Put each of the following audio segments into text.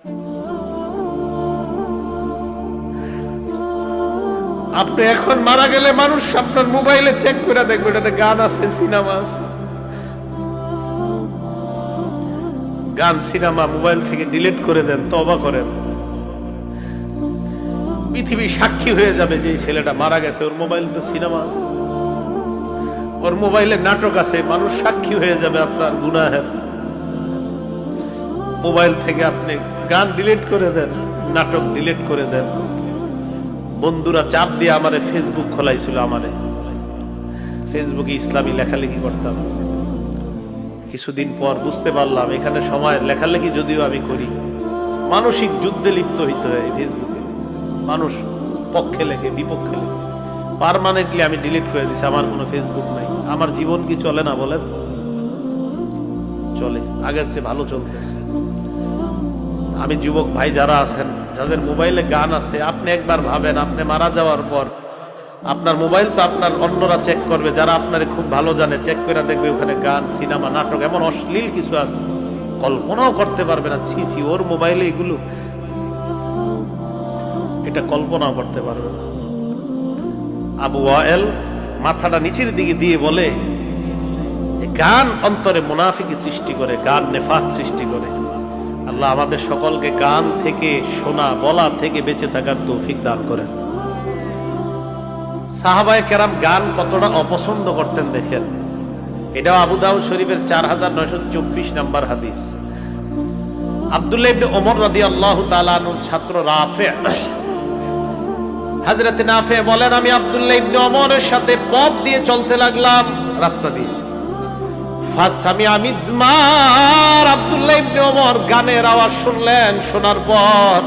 আপনি এখন মারা গেলে মানুষ আপনার মোবাইলে চেক করে দেখবে, এটাতে গান আছে, সিনেমা আছে। গান, সিনেমা, মোবাইল থেকে ডিলিট করে দেন তবা করেন। পৃথিবী সাক্ষী হয়ে যাবে যে ছেলেটা মারা গেছে, ওর মোবাইল তো সিনেমা ওর মোবাইলে নাটক আছে, মানুষ সাক্ষী হয়ে যাবে আপনার গুনাহের। মোবাইল থেকে আপনি গান ডিলিট করে দেন, নাটক ডিলিট করে দেন। বন্ধুরা চাপ দিয়ে আমারে ফেসবুক খোলাইছিল আমারে। ফেসবুকে ইসলামী লেখালেখি করতাম। কিছুদিন পর বুঝতে পারলাম, এখানে সময় লেখালেখি যদিও আমি করি। মানসিক যুদ্ধে লিপ্ত হইতে হয় ফেসবুকে মানুষ পক্ষে লেখে, বিপক্ষে লেখে। পারমানেন্টলি আমি ডিলিট করে দিছি, আমার কোনো ফেসবুক নাই। আমার জীবন কি চলে না বলেন? চলে, আগের চেয়ে ভালো চলতেছে। আমি যুবক ভাই যারা আছেন, যাদের মোবাইলে গান আছে, আপনি একবার ভাবেন, আপনি মারা যাওয়ার পর আপনার মোবাইল তো আপনার অন্যরা চেক করবে, যারা আপনার খুব ভালো জানে চেক করে দেখবে ওখানে গান, সিনেমা, নাটক, এমন অশ্লীল কিছু আছে। কল্পনাও করতে পারবে না, ছি ছি, ওর মোবাইলে এগুলো। এটা কল্পনাও করতে পারবে না। আবু ওয়ায়েল মাথাটা নিচের দিকে দিয়ে বলে যে, গান অন্তরে মুনাফিকি সৃষ্টি করে, গান নেফাক সৃষ্টি করে। আল্লাহ আমাদের সকলকে গান থেকে শোনা বলা থেকে বেঁচে থাকার তৌফিক দান করেন। সাহাবায় কেরাম গান কতটা অপছন্দ করতেন দেখেন। এটাও আবু দাউদ শরীফের চার হাজার নয়শো চব্বিশ নাম্বার হাদিস। আবদুল্লাহ ইবনে ওমর রাদি আল্লাহ তালানুর ছাত্র রাফে। হাজরতে নাফে বলেন, আমি আবদুল্লাহ ইবনে ওমরের সাথে পথ দিয়ে চলতে লাগলাম, রাস্তা দিয়ে। ফাসামিয়া মিজমার আব্দুল্লাহ ইবনে ওমর গানের আওয়াজ শুনলেন, শোনার পর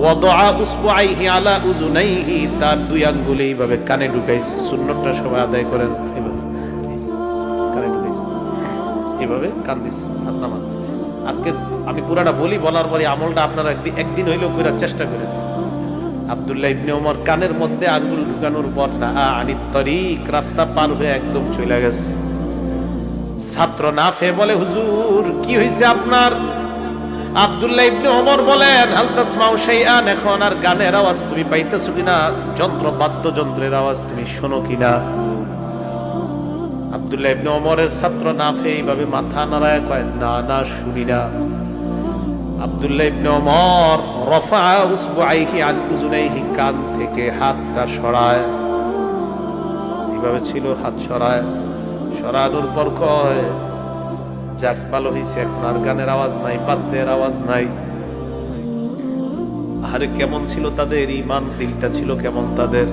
ওয়াদআ উসবুআইহি আলা উযুনাইহি, তার দুই আঙ্গুলে এইভাবে কানে ঢুকাইছে। সুন্নতটা সবাই আদায় করেন এভাবে কানে ঢুকাইছে। এভাবে কান দিছে, হাত নামান। আজকে আমি পুরাটা বলি, বলার পরে আমলটা আপনারা একদিন একদিন হইলেও করার চেষ্টা করেন। আব্দুল্লাহ ইবনে ওমর কানের মধ্যে আঙ্গুল ঢুকানোর পর না আনিত তরিক, রাস্তা পার হয়ে একদম চলে গেছে। ছাত্র না ফে বলে, হুজুর, কি হয়েছে আপনার? ইবনে ওমর বলেন, হাল তাসমাউ শাইআন, এখন আর গানের আওয়াজ তুমি পাইতেছো কিনা? যন্ত্র, বাদ্যযন্ত্রের আওয়াজ তুমি শোনো কিনা? ইবনে ওমরের ছাত্র এইভাবে মাথা নাড়ায় কয়, না না, শুনি না। আব্দুল্লাহ ইবনে ওমর রফা উসবুআইহি আন উযুনাইহি কান থেকে হাতটা সরায়। এইভাবে ছিল হাত সরায়। সরানোর পর কয় যাক, ভালো হয়েছে এখন আর গানের আওয়াজ নাই বাদ্যের আওয়াজ নাই। আরে, কেমন ছিল তাদের? ইমান দিলটা ছিল কেমন তাদের?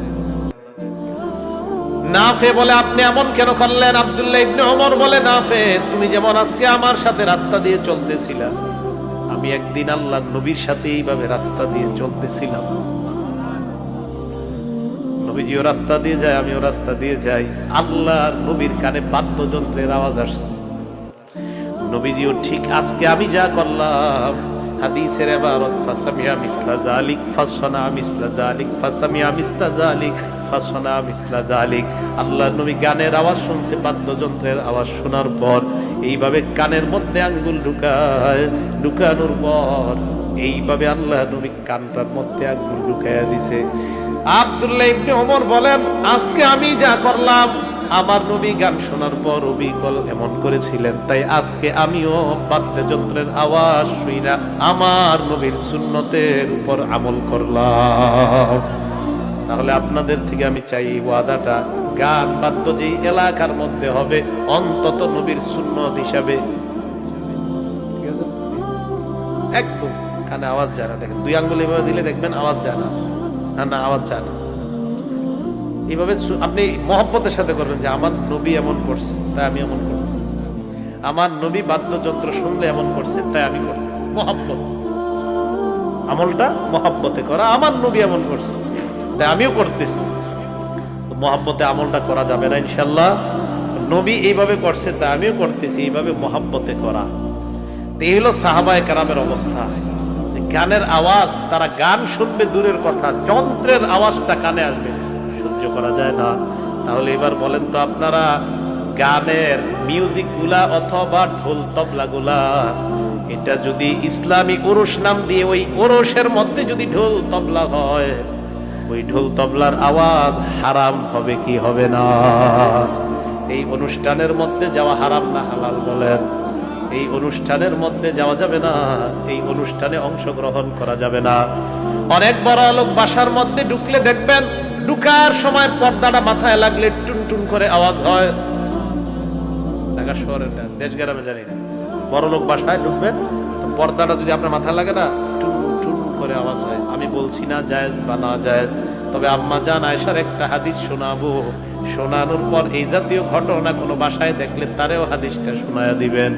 নাফে বলে আপনি এমন কেন করলেন? আব্দুল্লাহ ইবনে ওমর বলে নাফে তুমি যেমন আজকে আমার সাথে রাস্তা দিয়ে চলতেছিলা, আমি একদিন আল্লাহ নবীর সাথে এইভাবে রাস্তা দিয়ে চলতেছিলাম। নবীজিও রাস্তা দিয়ে যায়, আমিও রাস্তা দিয়ে যাই। আল্লাহ নবীর কানে বাদ্যযন্ত্রের আওয়াজ আসছে। নবীজিও, ঠিক আজকে আমি যা করলাম, হাদিসের এবারত, ফাসামিয়া মিসলা জালিক ফাসনা মিসলা জালিক ফাসামিয়া মিসলা জালিক ফাসনা মিসলা জালিক আল্লাহ নবী গানের আওয়াজ শুনছে, বাদ্যযন্ত্রের আওয়াজ শোনার পর এইভাবে কানের মধ্যে আঙ্গুল ঢুকায়, ঢুকানোর পর এইভাবে আল্লাহ নবী কানটার মধ্যে আঙ্গুল ঢুকাইয়া দিছে। ইবনে ওমর বলেন, আজকে আমি যা করলাম, আমার নবী গান শোনার পর অবিকল এমন করেছিলেন, তাই আজকে আমিও বাদ্যযন্ত্রের আওয়াজ আমার নবীর সুন্নতের উপর আমল করলাম। তাহলে আপনাদের থেকে আমি চাই ওয়াদাটা, গান বাদ্য যে এলাকার মধ্যে হবে, অন্তত নবীর সুন্নত হিসাবে। একদম, কানে আওয়াজ যায় না, দেখেন, দুই আঙ্গুল এভাবে দিলে দেখবেন আওয়াজ যায় না না না আওয়াজ না এইভাবে আপনি মহব্বতের সাথে করবেন যে, আমার নবী এমন করছে, তাই আমি এমন করছি। আমার নবী বাদ্যযন্ত্র শুনলে এমন করছে, তাই আমি করতেছি। মহব্বত। আমলটা মহব্বতে করা, আমার নবী এমন করছে, তাই আমিও করতেছি। তো মহব্বতে আমলটা করা যাবে না ইনশাল্লাহ নবী এইভাবে করছে, তাই আমিও করতেছি, এইভাবে মহাব্বতে করা। তো এই হলো সাহাবায় কারামের অবস্থা। গানের আওয়াজ, তারা গান শুনবে দূরের কথা, যন্ত্রের আওয়াজটা কানে আসবে। সহ্য করা যায় না। তাহলে এবার বলেন তো আপনারা, গানের মিউজিকগুলা অথবা ঢোল তবলা গুলা এটা যদি ইসলামী ওরস নাম দিয়ে ওই ওরসের মধ্যে যদি ঢোল তবলা হয়, ওই ঢোল তবলার আওয়াজ হারাম হবে কি হবে না? এই অনুষ্ঠানের মধ্যে যাওয়া হারাম না, হালাল বলেন। এই অনুষ্ঠানের মধ্যে যাওয়া যাবে না, এই অনুষ্ঠানে অংশগ্রহণ করা যাবে না। অনেক বড় লোক বাসার মধ্যে ঢুকলে দেখবেন, ঢুকার সময় পর্দাটা মাথায় লাগলে টুন টুন করে আওয়াজ হয়। ঢাকা শহরের দেশ গ্রামে জানি না। বড় লোক বাসায় ঢুকবেন পর্দাটা যদি আপনার মাথায় লাগে না টুন টুন করে আওয়াজ হয়। আমি বলছি না জায়েজ বা না জায়েজ, তবে আম্মা জান আয়সার একটা হাদিস শোনাবো। শোনানোর পর এই জাতীয় ঘটনা কোনো বাসায় দেখলে তারেও হাদিসটা শোনায়া দিবেন।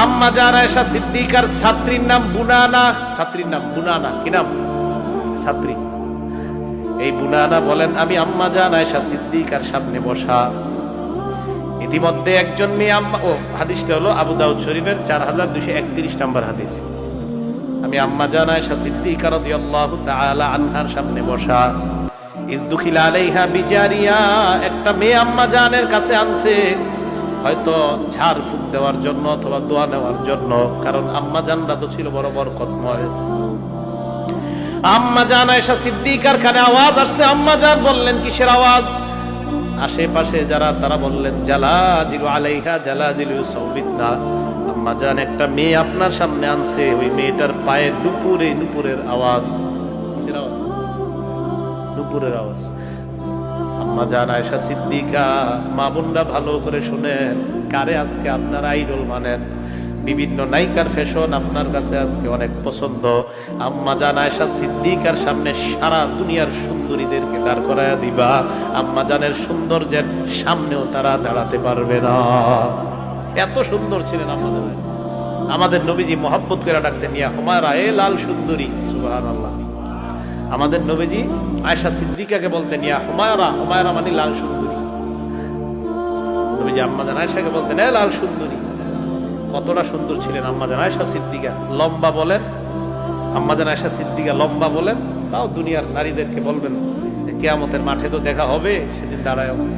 আম্মা জান আয়সা সিদ্দিকার ছাত্রীর নাম বুনানা। ছাত্রীর নাম বুনানা, কি নাম? ছাত্রী। এই বুনানা বলেন, আমি আম্মা জান আয়সা সিদ্দিকার সামনে বসা। ইতিমধ্যে একজন মেয়ে আম্মা, ও, হাদিসটা হলো আবু দাউদ শরীফের চার হাজার দুশো একত্রিশ নম্বর হাদিস। আমি আম্মা জান আয়সা সিদ্দিকা রাদিয়াল্লাহু তাআলা আনহার সামনে বসা। ইজদুখিল আলাইহা বিজারিয়া, একটা মেয়ে আম্মা জানের কাছে আনছে। হয়তো ঝাড় ফুক দেওয়ার জন্য অথবা দোয়া নেওয়ার জন্য, কারণ আম্মা জানরা তো ছিল বড় বড় কতময় আম্মা জান আয়েশা সিদ্দিকার কানে আওয়াজ আসছে, আম্মা জান বললেন, কিসের আওয়াজ? আশেপাশে যারা, তারা বললেন, জালাজিলু আলাইহা জালাজিলু সৌবিতনা আম্মা জান, একটা মেয়ে আপনার সামনে আনছে, ওই মেয়েটার পায়ে নুপুরে, নুপুরের আওয়াজ? নুপুরের আওয়াজ। আম্মা জান আয়েশা সিদ্দিকা, মা বোনরা ভালো করে শুনেন, কারে আজকে আপনার আইডল মানেন? বিভিন্ন নায়িকার ফ্যাশন আপনার কাছে আজকে অনেক পছন্দ। আম্মা সিদ্দিকার সামনে সারা দুনিয়ার সুন্দরীদেরকে দাঁড় দিবা। আম্মা জানের সৌন্দর্যের সামনেও তারা দাঁড়াতে পারবে না। এত সুন্দর ছিলেন আয়েশা। আমাদের নবীজি মোহাব্বত করে ডাকতে নিয়ে হুমায়রা, এ লাল সুন্দরী। সুবহানাল্লাহ। আমাদের নবীজি আয়সা সিদ্দিকাকে বলতেন, ইয়া হুমায়রা হুমায়রা মানে লাল সুন্দরী। নবীজি আম্মাজান আয়সাকে বলতেন, এ লাল সুন্দরী। কতটা সুন্দর ছিলেন আম্মাজান আয়সা সিদ্দিকা। লম্বা বলেন আম্মাজান আয়সা সিদ্দিকা লম্বা বলেন, তাও দুনিয়ার নারীদেরকে বলবেন যে, কেয়ামতের মাঠে তো দেখা হবে, সেদিন দাঁড়ায় হবে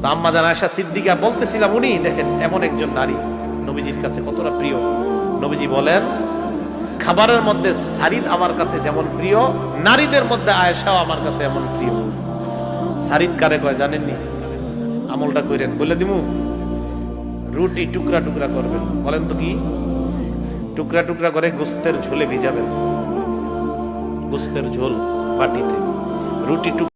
তো আম্মাজান আয়সা সিদ্দিকা বলতেছিলাম উনি, দেখেন, এমন একজন নারী। নবীজির কাছে কতটা প্রিয়। নবীজি বলেন খাবারের মধ্যে সারিদ আমার কাছে যেমন প্রিয়, নারীদের মধ্যে আয়েশাও আমার কাছে এমন প্রিয়। সারিদ কারে কয়, জানেননি? আমলটা কইরেন, বলে দিমু, রুটি টুকরা টুকরা করবেন। বলেন তো কি? টুকরা টুকরা করে গোস্তের ঝোলে ভিজাবেন। গোস্তের ঝোল বাটিতে। রুটি টুকরা